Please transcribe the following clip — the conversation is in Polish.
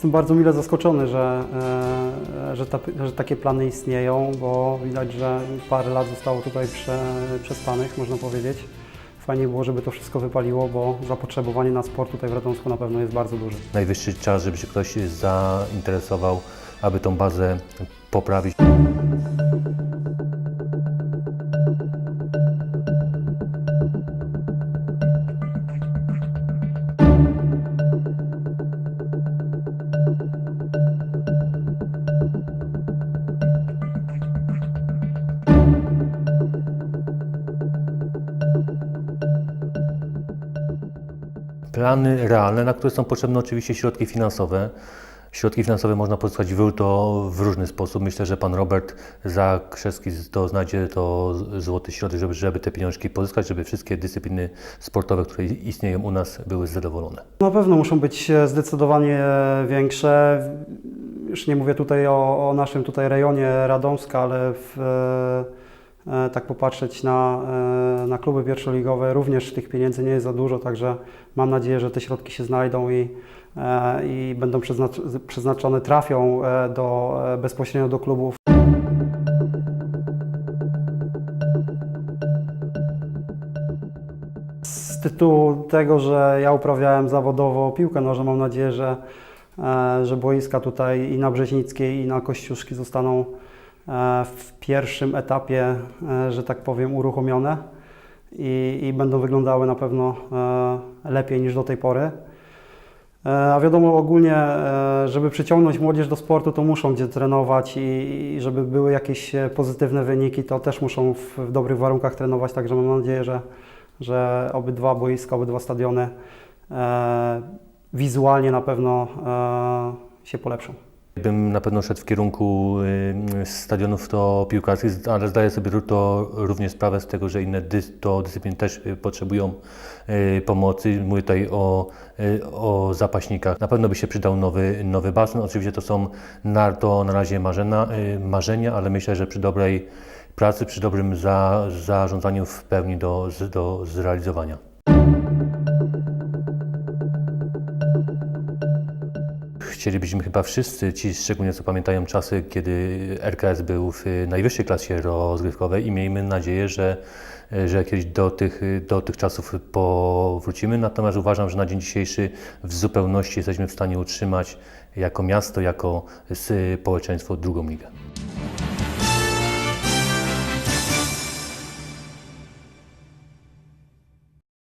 Jestem bardzo mile zaskoczony, że, e, że, ta, że takie plany istnieją, bo widać, że parę lat zostało tutaj prze, przespanych, można powiedzieć. Fajnie było, żeby to wszystko wypaliło, bo zapotrzebowanie na sport tutaj w Radomsku na pewno jest bardzo duże. Najwyższy czas, żeby się ktoś zainteresował, aby tą bazę poprawić. Plany realne, na które są potrzebne oczywiście środki finansowe. Środki finansowe można pozyskać w, to w różny sposób. Myślę, że pan Robert Zakrzewski to znajdzie to złoty środek, żeby, żeby te pieniążki pozyskać, żeby wszystkie dyscypliny sportowe, które istnieją u nas, były zadowolone. Na pewno muszą być e, zdecydowanie większe. Już nie mówię tutaj o, o naszym tutaj rejonie Radomska, ale w, e, e, tak popatrzeć na, e, na kluby pierwszoligowe, również tych pieniędzy nie jest za dużo, także mam nadzieję, że te środki się znajdą i, e, i będą przeznacz- przeznaczone, trafią e, do, e, bezpośrednio do klubów. Z tytułu tego, że ja uprawiałem zawodowo piłkę nożną, mam nadzieję, że, e, że boiska tutaj i na Brzeźnickiej, i na Kościuszki zostaną e, w pierwszym etapie, e, że tak powiem, uruchomione i, i będą wyglądały na pewno e, lepiej niż do tej pory. E, A wiadomo, ogólnie, e, żeby przyciągnąć młodzież do sportu, to muszą gdzie trenować i, żeby były jakieś e, pozytywne wyniki, to też muszą w, dobrych warunkach trenować. Także mam nadzieję, że, że obydwa boiska, obydwa stadiony e, wizualnie na pewno e, się polepszą. Bym na pewno szedł w kierunku y, stadionów to piłkarskich, ale zdaję sobie to również sprawę z tego, że inne to dyscypliny też y, potrzebują y, pomocy. Mówię tutaj o, o zapaśnikach. Na pewno by się przydał nowy, nowy basen. Oczywiście to są na, to na razie marzena, y, marzenia, ale myślę, że przy dobrej pracy, przy dobrym za, zarządzaniu w pełni do, do zrealizowania. Chcielibyśmy chyba wszyscy, ci szczególnie co pamiętają czasy, kiedy RKS był w najwyższej klasie rozgrywkowej i miejmy nadzieję, że, że kiedyś do tych, do tych czasów powrócimy. Natomiast uważam, że na dzień dzisiejszy w zupełności jesteśmy w stanie utrzymać jako miasto, jako społeczeństwo drugą ligę.